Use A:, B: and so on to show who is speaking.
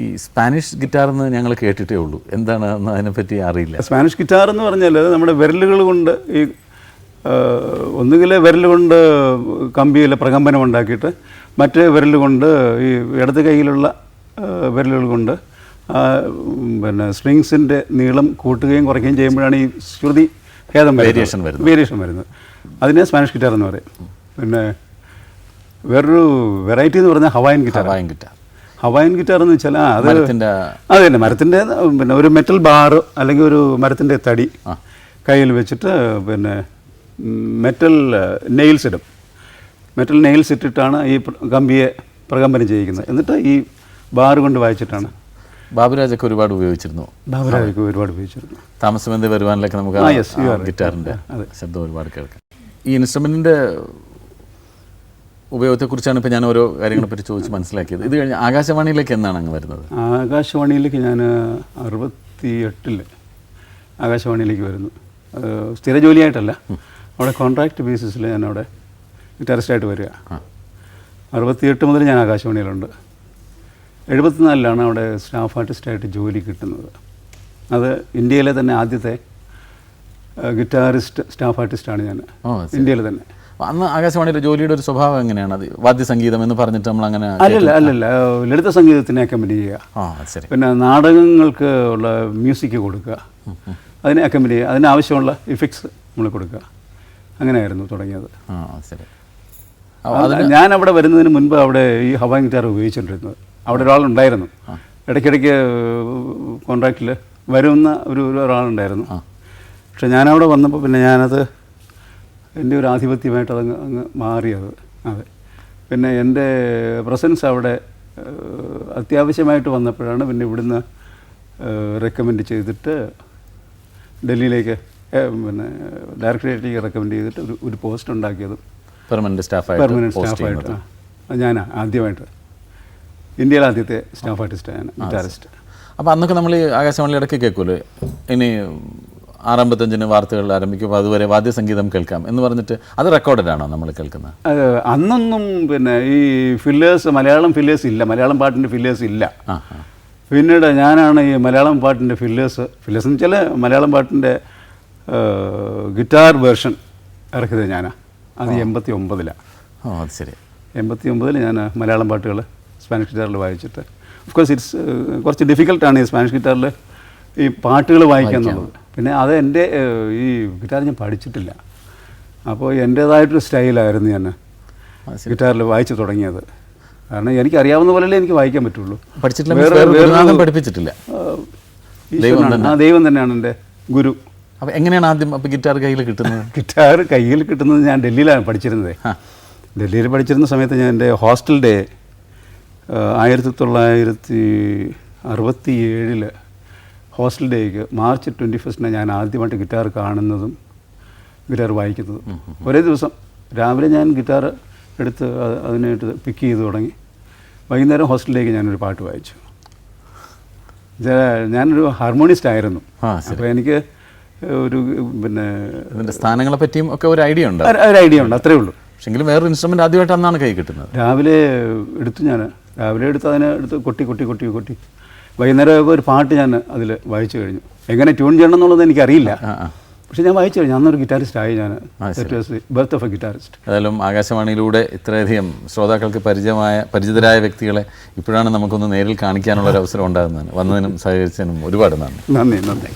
A: ഈ Spanish guitar എന്ന് ഞങ്ങൾ കേട്ടിട്ടേ ഉള്ളൂ. എന്താണ് അതിനെപ്പറ്റി അറിയില്ല.
B: സ്പാനിഷ് ഗിറ്റാർ എന്ന് പറഞ്ഞാൽ നമ്മുടെ വിരലുകൾ കൊണ്ട് ഈ ഒന്നുകിൽ വിരൽ കൊണ്ട് കമ്പിയിൽ പ്രകമ്പനം ഉണ്ടാക്കിയിട്ട് മറ്റേ വിരൽ കൊണ്ട് ഈ ഇടത് കൈയിലുള്ള വിരലുകൾ കൊണ്ട് പിന്നെ സ്ട്രിങ്സിന്റെ നീളം കൂട്ടുകയും കുറയ്ക്കുകയും ചെയ്യുമ്പോഴാണ് ഈ ശ്രുതി ഭേദം
A: വേരിയേഷൻ വരുന്നത്.
B: വേരിയേഷൻ വരുന്നത്. അതിനെ സ്പാനിഷ് ഗിറ്റാർ എന്ന് പറയും. പിന്നെ വേറൊരു വെറൈറ്റി എന്ന് പറഞ്ഞാൽ Hawaiian guitar
A: Hawaiian guitar.
B: Hawaiian guitar എന്ന് വെച്ചാൽ അത് അതെ തന്നെ മരത്തിന്റെ പിന്നെ ഒരു മെറ്റൽ ബാർ അല്ലെങ്കിൽ ഒരു മരത്തിന്റെ തടി കയ്യിൽ വെച്ചിട്ട് പിന്നെ മെറ്റൽ നെയിൽസ് ഇടും. മെറ്റൽ നെയിൽസ് ഇട്ടിട്ടാണ് ഈ കമ്പിയെ പ്രകമ്പനം ചെയ്യിക്കുന്നത്. എന്നിട്ട് ഈ ബാർ കൊണ്ട് വായിച്ചിട്ടാണ്.
A: ബാബുരാജൊക്കെ ഒരുപാട് ഉപയോഗിച്ചിരുന്നു.
B: ബാബുരാജൊക്കെ ഒരുപാട് ഉപയോഗിച്ചിരുന്നു.
A: താമസം എന്ത് വരുവാനിലൊക്കെ നമുക്ക്.
B: ഗിറ്റാറിന്റെ.
A: ശബ്ദം ഒരുപാട് കേൾക്കാം. ഈ ഇൻസ്ട്രുമെന്റിന്റെ ഉപയോഗത്തെക്കുറിച്ചാണ് ഇപ്പോൾ ഞാൻ ഓരോ കാര്യങ്ങളെപ്പറ്റി ചോദിച്ച് മനസ്സിലാക്കിയത്. ഇത് കഴിഞ്ഞ് ആകാശവാണിയിലേക്ക് എന്നാണ് അങ്ങ് വരുന്നത്?
B: ആകാശവാണിയിലേക്ക് ഞാൻ അറുപത്തി എട്ടിൽ ആകാശവാണിയിലേക്ക് വരുന്നു. സ്ഥിര ജോലിയായിട്ടല്ല. അവിടെ കോൺട്രാക്ട് ബേസിസിൽ ഞാൻ അവിടെ ഗിറ്റാറിസ്റ്റായിട്ട് വരിക. അറുപത്തിയെട്ട് മുതൽ ഞാൻ ആകാശവാണിയിലുണ്ട്. എഴുപത്തിനാലിലാണ് അവിടെ സ്റ്റാഫ് ആർട്ടിസ്റ്റായിട്ട് ജോലി കിട്ടുന്നത്. അത് ഇന്ത്യയിലെ തന്നെ ആദ്യത്തെ ഗിറ്റാറിസ്റ്റ് സ്റ്റാഫ് ആർട്ടിസ്റ്റാണ് ഞാൻ. ഇന്ത്യയിൽ തന്നെ.
A: അന്ന് ആകാശവാണിയുടെ ജോലിയുടെ ഒരു സ്വഭാവം എങ്ങനെയാണ്? അത് വാദ്യസംഗീതം എന്ന് പറഞ്ഞിട്ട് നമ്മൾ അങ്ങനെ
B: അല്ലല്ല അല്ലല്ല. ലളിത സംഗീതത്തിനെ അക്കമ്പനി ചെയ്യുക.
A: ആ ശരി.
B: പിന്നെ നാടകങ്ങൾക്ക് ഉള്ള മ്യൂസിക് കൊടുക്കുക. അതിനെ അക്കമ്പനി ചെയ്യുക. അതിനാവശ്യമുള്ള ഇഫക്ട്സ് നമ്മൾ കൊടുക്കുക. അങ്ങനെയായിരുന്നു തുടങ്ങിയത്.
A: ആ ശരി.
B: ഞാൻ അവിടെ വരുന്നതിന് മുൻപ് അവിടെ ഈ ഹവാങ് ഗിറ്റാർ ഉപയോഗിച്ചുകൊണ്ടിരുന്നത്. അവിടെ ഒരാളുണ്ടായിരുന്നു ഇടയ്ക്കിടയ്ക്ക് കോൺട്രാക്റ്റിൽ വരുന്ന ഒരു ഒരാളുണ്ടായിരുന്നു. പക്ഷെ ഞാനവിടെ വന്നപ്പോൾ പിന്നെ ഞാനത് എന്റെ ഒരു ആധിപത്യമായിട്ട് അതങ്ങ് അങ്ങ് മാറിയത് അതെ. പിന്നെ എന്റെ പ്രസൻസ് അവിടെ അത്യാവശ്യമായിട്ട് വന്നപ്പോഴാണ് പിന്നെ ഇവിടുന്ന് റെക്കമെൻഡ് ചെയ്തിട്ട് ഡൽഹിയിലേക്ക് പിന്നെ ഡയറക്ടറേറ്റിലേക്ക് റെക്കമെൻഡ് ചെയ്തിട്ട് ഒരു ഒരു പോസ്റ്റ് ഉണ്ടാക്കിയത്
A: പെർമനന്റ് സ്റ്റാഫായിട്ട് പെർമനന്റ്
B: സ്റ്റാഫായിട്ട് ഞാനാ ആദ്യമായിട്ട്. ഇന്ത്യയിലെ ആദ്യത്തെ സ്റ്റാഫ് ആർട്ടിസ്റ്റ് ഞാൻ ഗിറ്റാറിസ്റ്റ്
A: അപ്പോൾ അന്നൊക്കെ നമ്മൾ ഈ ആകാശവാണി ഇടയ്ക്ക് കേൾക്കുമല്ലോ ഇനി ആറമ്പത്തഞ്ചിന് വാർത്തകൾ ആരംഭിക്കുമ്പോൾ അതുവരെ വാദ്യസംഗീതം കേൾക്കാം എന്ന് പറഞ്ഞിട്ട് അത് റെക്കോർഡഡ് ആണോ നമ്മൾ കേൾക്കുന്നത്?
B: അത് അന്നൊന്നും പിന്നെ ഈ ഫില്ലേഴ്സ് മലയാളം ഫില്ലേഴ്സ് ഇല്ല. മലയാളം പാട്ടിന്റെ ഫില്ലേഴ്സ് ഇല്ല. പിന്നീട് ഞാനാണ് ഈ മലയാളം പാട്ടിന്റെ ഫില്ലേഴ്സ് ഫില്ലേഴ്സ് എന്ന് വെച്ചാൽ മലയാളം പാട്ടിന്റെ ഗിറ്റാർ വേർഷൻ ഇറക്കിയത് ഞാനാ. അത് എൺപത്തി ഒമ്പതിലാണ്
A: ഓ അത് ശരി.
B: എൺപത്തി ഒമ്പതിൽ ഞാൻ മലയാളം പാട്ടുകൾ സ്പാനിഷ് ഗിറ്റാറിൽ വായിച്ചിട്ട്. ഓഫ് കോഴ്സ് ഇറ്റ്സ് കുറച്ച് ഡിഫിക്കൽട്ടാണ് ഈ സ്പാനിഷ് ഗിറ്റാറിൽ ഈ പാട്ടുകൾ വായിക്കുക എന്നുള്ളത് പിന്നെ അത് എന്റെ ഈ ഗിറ്റാർ ഞാൻ പഠിച്ചിട്ടില്ല. അപ്പോൾ എന്റേതായിട്ടൊരു സ്റ്റൈലായിരുന്നു ഞാൻ ഗിറ്റാറിൽ വായിച്ചു തുടങ്ങിയത്. കാരണം എനിക്ക് അറിയാവുന്ന പോലെയല്ലേ എനിക്ക് വായിക്കാൻ പറ്റുള്ളൂ.
A: പഠിച്ചിട്ടില്ല പഠിപ്പിച്ചിട്ടില്ല.
B: ദൈവം തന്നെയാണ് എന്റെ ഗുരു.
A: അപ്പോൾ എങ്ങനെയാണ് ആദ്യം അപ്പോൾ ഗിറ്റാർ കയ്യിൽ കിട്ടുന്നത്?
B: ഗിറ്റാർ കയ്യിൽ കിട്ടുന്നത് ഞാൻ ഡൽഹിയിലാണ് പഠിച്ചിരുന്നത്. ഡൽഹിയിൽ പഠിച്ചിരുന്ന സമയത്ത് ഞാൻ എന്റെ ഹോസ്റ്റൽ ഡേ ആയിരത്തി തൊള്ളായിരത്തി അറുപത്തി ഏഴിൽ ഹോസ്റ്റൽ ഡേക്ക് മാർച്ച് ട്വന്റി ഫസ്റ്റിന് ഞാൻ ആദ്യമായിട്ട് ഗിറ്റാർ കാണുന്നതും ഗിറ്റാർ വായിക്കുന്നതും. ഒരേ ദിവസം രാവിലെ ഞാൻ ഗിറ്റാർ എടുത്ത് അത് അതിനായിട്ട് പിക്ക് ചെയ്ത് തുടങ്ങി. വൈകുന്നേരം ഹോസ്റ്റലിലേക്ക് ഞാനൊരു പാട്ട് വായിച്ചു. ഞാനൊരു ഹാർമോണിസ്റ്റ് ആയിരുന്നു. അപ്പോൾ എനിക്ക് ഒരു പിന്നെ
A: ഇതിന്റെ സ്ഥാനങ്ങളെ പറ്റിയും ഒക്കെ ഒരു ഐഡിയ ഉണ്ട്.
B: ഒരു- ഒരു ഐഡിയ ഉണ്ട് അത്രേ ഉള്ളൂ.
A: പക്ഷെങ്കിലും വേറൊരു ഇൻസ്ട്രുമെന്റ് ആദ്യമായിട്ട് അന്നാണ് കൈ കിട്ടുന്നത്.
B: രാവിലെ എടുത്തു ഞാൻ രാവിലെ എടുത്ത് അതിനെ എടുത്ത് കൊട്ടി കൊട്ടി കൊട്ടി കൊട്ടി. വൈകുന്നേരമൊക്കെ ഒരു പാട്ട് ഞാൻ അതിൽ വായിച്ചു കഴിഞ്ഞു. എങ്ങനെ ട്യൂൺ ചെയ്യണം എന്നുള്ളത് എനിക്കറിയില്ല. പക്ഷെ ഞാൻ വായിച്ചു കഴിഞ്ഞു. അന്നൊരു ഗിറ്റാറിസ്റ്റ് ആയി ഞാൻ ബർത്ത് ഓഫ് എ ഗിറ്റാറിസ്റ്റ്
A: ഏതായാലും ആകാശവാണിയിലൂടെ ഇത്രയധികം ശ്രോതാക്കൾക്ക് പരിചയമായ പരിചിതരായ വ്യക്തികളെ ഇപ്പോഴാണ് നമുക്കൊന്ന് നേരിൽ കാണിക്കാനുള്ള ഒരു അവസരം ഉണ്ടാകുന്നതാണ് വന്നതിനും സഹകരിച്ചതിനും ഒരുപാട് നന്ദി.
B: നന്ദി നന്ദി.